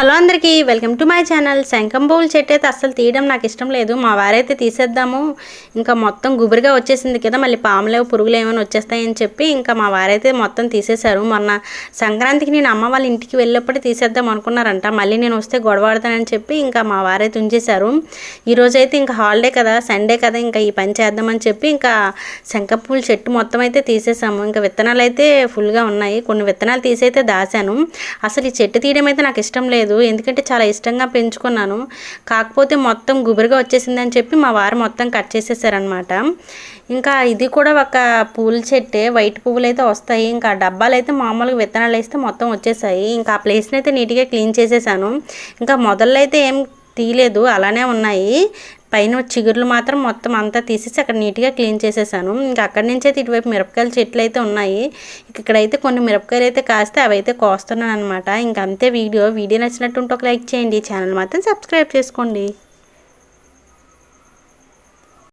Hello అందరికీ welcome to my channel. శంఖం పువ్వుల చెట్టు అయితే అస్సలు తీయడం నాకు ఇష్టం లేదు. మా వారైతే తీసేద్దాము. ఇంకా మొత్తం గుబురుగా వచ్చేసింది కదా మళ్ళీ పాములేవు పురుగులు ఏమైనా వచ్చేస్తాయని చెప్పి ఇంకా మా వారైతే మొత్తం తీసేశారు. మొన్న సంక్రాంతికి నేను అమ్మ వాళ్ళ ఇంటికి వెళ్ళినప్పుడు తీసేద్దాం అనుకున్నారంట. మళ్ళీ నేను వస్తే గొడవాడతానని చెప్పి ఇంకా మా వారైతే ఉంచేశారు. ఈరోజు అయితే ఇంకా హాలిడే కదా సండే కదా ఇంకా ఈ పని చేద్దామని చెప్పి ఇంకా శంఖం పూల చెట్టు మొత్తం అయితే తీసేసాము. ఇంకా విత్తనాలు అయితే ఫుల్గా ఉన్నాయి. కొన్ని విత్తనాలు తీసైతే దాశాను అసలు ఈ చెట్టు తీయడం అయితే నాకు ఇష్టం లేదు. ఎందుకంటే చాలా ఇష్టంగా పెంచుకున్నాను. కాకపోతే మొత్తం గుబురుగా వచ్చేసిందని చెప్పి మా వారు మొత్తం కట్ చేసేసారనమాట ఇంకా ఇది కూడా ఒక పూల చెట్టే. వైట్ పువ్వులు అయితే వస్తాయి. ఇంకా డబ్బాలు అయితే మామూలుగా విత్తనాలు వేస్తే మొత్తం వచ్చేసాయి. ఇంకా ఆ ప్లేస్ని అయితే నీట్గా క్లీన్ చేసేసాను. ఇంకా మొదళ్ళు అయితే ఏం తీయలేదు. అలానే ఉన్నాయి. పైన చిగుర్లు మాత్రం మొత్తం అంతా తీసేసి అక్కడ నీట్గా క్లీన్ చేసేసాను. ఇంకా అక్కడి నుంచి అయితే ఇటువైపు మిరపకాయల చెట్లు అయితే ఉన్నాయి. ఇక్కడైతే కొన్ని మిరపకాయలు అయితే కాస్తే అవి అయితే కోస్తున్నాను అనమాట ఇంక అంతే వీడియో. వీడియో నచ్చినట్టుంటే ఒక లైక్ చేయండి. ఛానల్ మాత్రం సబ్స్క్రైబ్ చేసుకోండి.